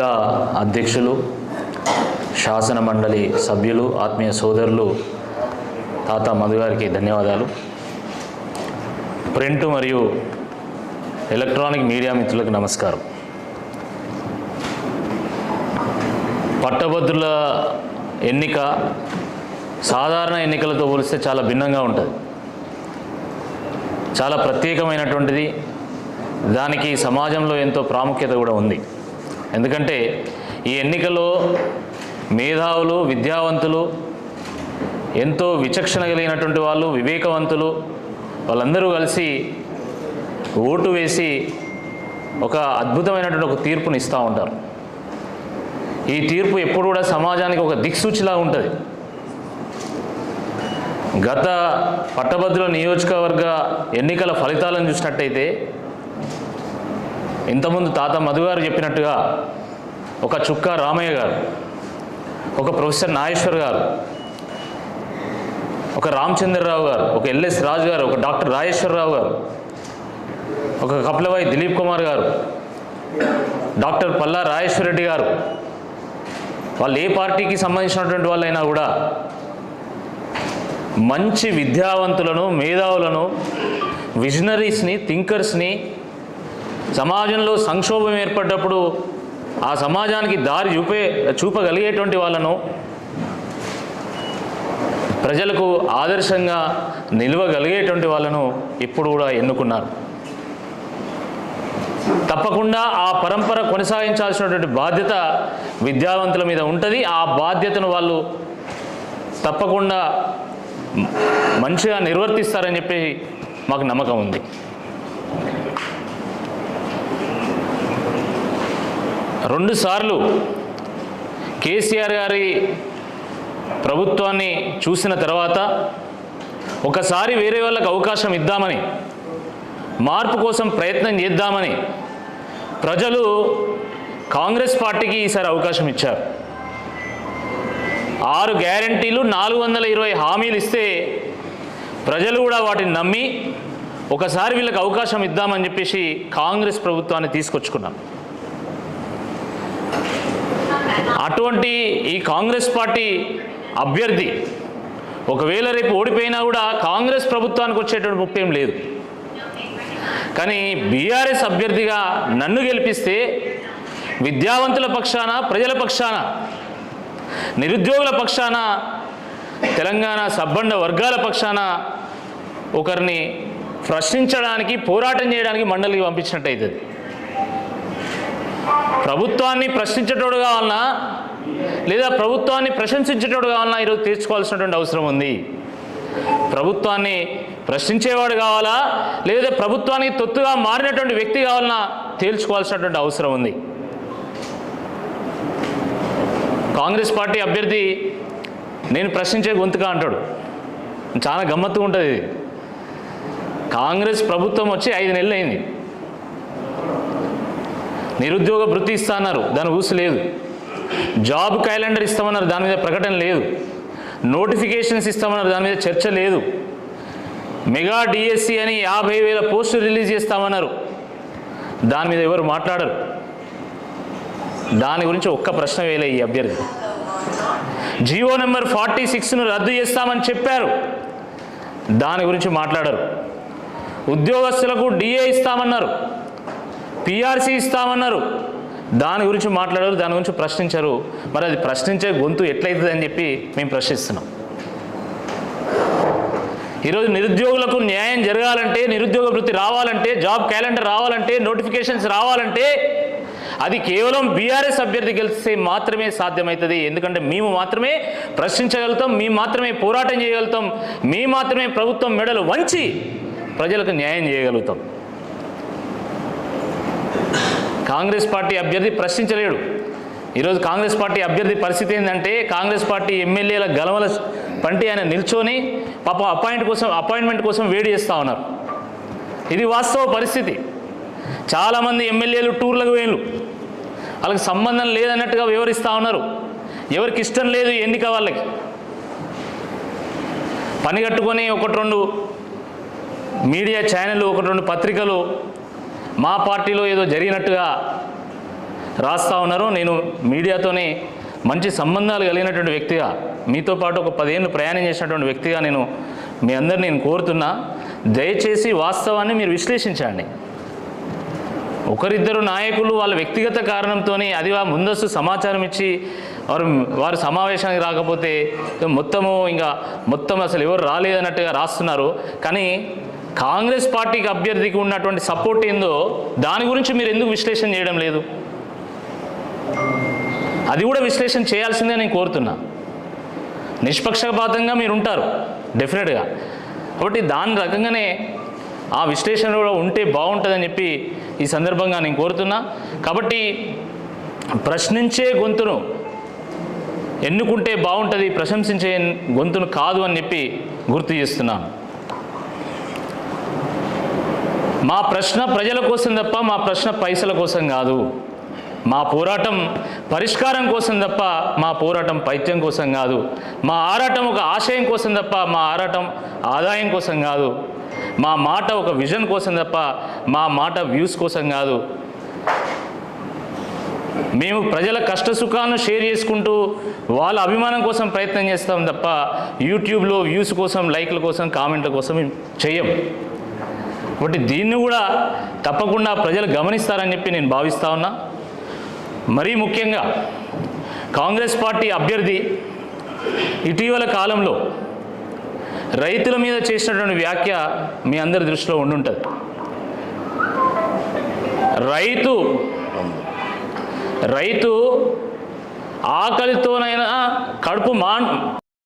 జిల్లా అధ్యక్షులు శాసన మండలి సభ్యులు ఆత్మీయ సోదరులు తాత మధుగారికి ధన్యవాదాలు. ప్రింట్ మరియు ఎలక్ట్రానిక్ మీడియా మిత్రులకు నమస్కారం. పట్టభద్రుల ఎన్నిక సాధారణ ఎన్నికలతో పోలిస్తే చాలా భిన్నంగా ఉంటుంది. చాలా ప్రత్యేకమైనటువంటిది. దానికి సమాజంలో ఎంతో ప్రాముఖ్యత కూడా ఉంది. ఎందుకంటే ఈ ఎన్నికలో మేధావులు విద్యావంతులు ఎంతో విచక్షణ కలిగినటువంటి వాళ్ళు వివేకవంతులు వాళ్ళందరూ కలిసి ఓటు వేసి ఒక అద్భుతమైనటువంటి ఒక తీర్పుని ఇస్తూ ఉంటారు. ఈ తీర్పు ఎప్పుడు కూడా సమాజానికి ఒక దిక్సూచిలా ఉంటుంది. గత పట్టభద్రుల నియోజకవర్గ ఎన్నికల ఫలితాలను చూసినట్టయితే ఇంతకుముందు తాత మధు గారు చెప్పినట్టుగా ఒక చుక్క రామయ్య గారు ఒక ప్రొఫెసర్ నాగేశ్వర్ గారు ఒక రామచంద్రరావు గారు ఒక ఎల్ఎస్ రాజు గారు ఒక డాక్టర్ రాజేశ్వరరావు గారు ఒక కపిలవాయి దిలీప్ కుమార్ గారు డాక్టర్ పల్లా రాజేశ్వర రెడ్డి గారు వాళ్ళు ఏ పార్టీకి సంబంధించినటువంటి వాళ్ళైనా కూడా మంచి విద్యావంతులను మేధావులను విజనరీస్ని థింకర్స్ని సమాజంలో సంక్షోభం ఏర్పడ్డప్పుడు ఆ సమాజానికి దారి చూపే చూపగలిగేటువంటి వాళ్ళను ప్రజలకు ఆదర్శంగా నిలవగలిగేటువంటి వాళ్ళను ఇప్పుడు కూడా ఎన్నుకున్నారు. తప్పకుండా ఆ పరంపర కొనసాగించాల్సినటువంటి బాధ్యత విద్యావంతుల మీద ఉంటుంది. ఆ బాధ్యతను వాళ్ళు తప్పకుండా మంచిగా నిర్వర్తిస్తారని చెప్పి మాకు నమ్మకం ఉంది. రెండుసార్లు కేసీఆర్ గారి ప్రభుత్వాన్ని చూసిన తర్వాత ఒకసారి వేరే వాళ్ళకి అవకాశం ఇద్దామని మార్పు కోసం ప్రయత్నం చేద్దామని ప్రజలు కాంగ్రెస్ పార్టీకి ఈసారి అవకాశం ఇచ్చారు. ఆరు గ్యారంటీలు నాలుగు వందల ఇరవై హామీలు ఇస్తే ప్రజలు కూడా వాటిని నమ్మి ఒకసారి వీళ్ళకి అవకాశం ఇద్దామని చెప్పేసి కాంగ్రెస్ ప్రభుత్వాన్ని తీసుకొచ్చుకున్నాం అటువంటి ఈ కాంగ్రెస్ పార్టీ అభ్యర్థి ఒకవేళ రేపు ఓడిపోయినా కూడా కాంగ్రెస్ ప్రభుత్వానికి వచ్చేటువంటి ముప్పేం లేదు. కానీ బీఆర్ఎస్ అభ్యర్థిగా నన్ను గెలిపిస్తే విద్యావంతుల పక్షాన ప్రజల పక్షాన నిరుద్యోగుల పక్షాన తెలంగాణ సబ్బండ వర్గాల పక్షాన ఒకరిని ప్రశ్నించడానికి పోరాటం చేయడానికి మండలికి పంపించినట్టు అవుతుంది ప్రభుత్వాన్ని ప్రశ్నించేటోడు కావాలన్నా లేదా ప్రభుత్వాన్ని ప్రశంసించేటోడు కావాలన్నా ఈరోజు తీర్చుకోవాల్సినటువంటి అవసరం ఉంది. ప్రభుత్వాన్ని ప్రశ్నించేవాడు కావాలా? లేదా ప్రభుత్వానికి తొత్తుగా మారినటువంటి వ్యక్తి కావాలన్నా తేల్చుకోవాల్సినటువంటి అవసరం ఉంది. కాంగ్రెస్ పార్టీ అభ్యర్థి నేను ప్రశ్నించే గొంతుగా అంటాడు. చాలా గమ్మత్తుగా ఉంటుంది కాంగ్రెస్ ప్రభుత్వం వచ్చి ఐదు నెలలు అయింది నిరుద్యోగ వృత్తి ఇస్తా అన్నారు. దాని ఊసు లేదు. జాబ్ క్యాలెండర్ ఇస్తామన్నారు. దాని మీద ప్రకటన లేదు. నోటిఫికేషన్స్ ఇస్తామన్నారు. దాని మీద చర్చ లేదు. మెగా డిఎస్సి అని యాభై వేల పోస్టులు రిలీజ్ చేస్తామన్నారు. దాని మీద ఎవరు మాట్లాడరు. దాని గురించి ఒక్క ప్రశ్న వేయలే ఈ అభ్యర్థి. జియో నెంబర్ ఫార్టీ సిక్స్ను రద్దు చేస్తామని చెప్పారు. దాని గురించి మాట్లాడరు. ఉద్యోగస్తులకు డిఏ ఇస్తామన్నారు. పీఆర్సీ ఇస్తామన్నారు. దాని గురించి మాట్లాడారు దాని గురించి ప్రశ్నించారు. మరి అది ప్రశ్నించే గొంతు ఎట్లయితుంది అని చెప్పి మేము ప్రశ్నిస్తున్నాం. ఈరోజు నిరుద్యోగులకు న్యాయం జరగాలంటే నిరుద్యోగ వృత్తి రావాలంటే జాబ్ క్యాలెండర్ రావాలంటే నోటిఫికేషన్స్ రావాలంటే అది కేవలం బీఆర్ఎస్ అభ్యర్థి గెలిస్తే మాత్రమే సాధ్యమవుతుంది ఎందుకంటే మేము మాత్రమే ప్రశ్నించగలుగుతాం మేము మాత్రమే పోరాటం చేయగలుగుతాం మేము మాత్రమే ప్రభుత్వం మెడలు వంచి ప్రజలకు న్యాయం చేయగలుగుతాం. కాంగ్రెస్ పార్టీ అభ్యర్థి ప్రశ్నించలేడు. ఈరోజు కాంగ్రెస్ పార్టీ అభ్యర్థి పరిస్థితి ఏంటంటే కాంగ్రెస్ పార్టీ ఎమ్మెల్యేల గలవల పంటి ఆయన నిల్చొని పాప అపాయింట్ కోసం అపాయింట్మెంట్ కోసం వేడి చేస్తూ ఉన్నారు. ఇది వాస్తవ పరిస్థితి. చాలామంది ఎమ్మెల్యేలు టూర్లకు వేలు వాళ్ళకి సంబంధం లేదన్నట్టుగా వివరిస్తూ ఉన్నారు. ఎవరికి ఇష్టం లేదు ఎన్నిక వాళ్ళకి. పని కట్టుకొని ఒకటి రెండు మీడియా ఛానళ్ళు ఒకటి రెండు పత్రికలు మా పార్టీలో ఏదో జరిగినట్టుగా రాస్తా ఉన్నారు. నేను మీడియాతోనే మంచి సంబంధాలు కలిగినటువంటి వ్యక్తిగా మీతో పాటు ఒక పదేళ్ళు ప్రయాణం చేసినటువంటి వ్యక్తిగా నేను మీ అందరిని నేను కోరుతున్నా. దయచేసి వాస్తవాన్ని మీరు విశ్లేషించండి. ఒకరిద్దరు నాయకులు వాళ్ళ వ్యక్తిగత కారణంతోనే అది ముందస్తు సమాచారం ఇచ్చి వారు వారు సమావేశానికి రాకపోతే మొత్తము ఇంకా మొత్తం అసలు ఎవరు రాలేదన్నట్టుగా రాస్తున్నారు. కానీ కాంగ్రెస్ పార్టీకి అభ్యర్థికి ఉన్నటువంటి సపోర్ట్ ఏందో దాని గురించి మీరు ఎందుకు విశ్లేషణ చేయడం లేదు? అది కూడా విశ్లేషణ చేయాల్సిందే నేను కోరుతున్నా. నిష్పక్షపాతంగా మీరు ఉంటారు డెఫినెట్గా కాబట్టి దాని రకంగానే ఆ విశ్లేషణ కూడా ఉంటే బాగుంటుందని చెప్పి ఈ సందర్భంగా నేను కోరుతున్నా. కాబట్టి ప్రశ్నించే గొంతును ఎన్నుకుంటే బాగుంటుంది ప్రశంసించే గొంతును కాదు అని చెప్పి గుర్తు చేస్తున్నాను. మా ప్రశ్న ప్రజల కోసం తప్ప మా ప్రశ్న పైసల కోసం కాదు. మా పోరాటం పరిష్కారం కోసం తప్ప మా పోరాటం పైత్యం కోసం కాదు. మా ఆరాటం ఒక ఆశయం కోసం తప్ప మా ఆరాటం ఆదాయం కోసం కాదు. మా మాట ఒక విజన్ కోసం తప్ప మా మాట వ్యూస్ కోసం కాదు. మేము ప్రజల కష్ట సుఖాలను షేర్ చేసుకుంటూ వాళ్ళ అభిమానం కోసం ప్రయత్నం చేస్తాం తప్ప యూట్యూబ్లో వ్యూస్ కోసం లైక్ల కోసం కామెంట్ల కోసం చేయం చెయ్యం. కాబట్టి దీన్ని కూడా తప్పకుండా ప్రజలు గమనిస్తారని చెప్పి నేను భావిస్తా ఉన్నా. మరీ ముఖ్యంగా కాంగ్రెస్ పార్టీ అభ్యర్థి ఇటీవల కాలంలో రైతుల మీద చేసినటువంటి వ్యాఖ్య మీ అందరి దృష్టిలో ఉండుంటుంది. రైతు రైతు ఆకలితోనైనా కడుపు మాన్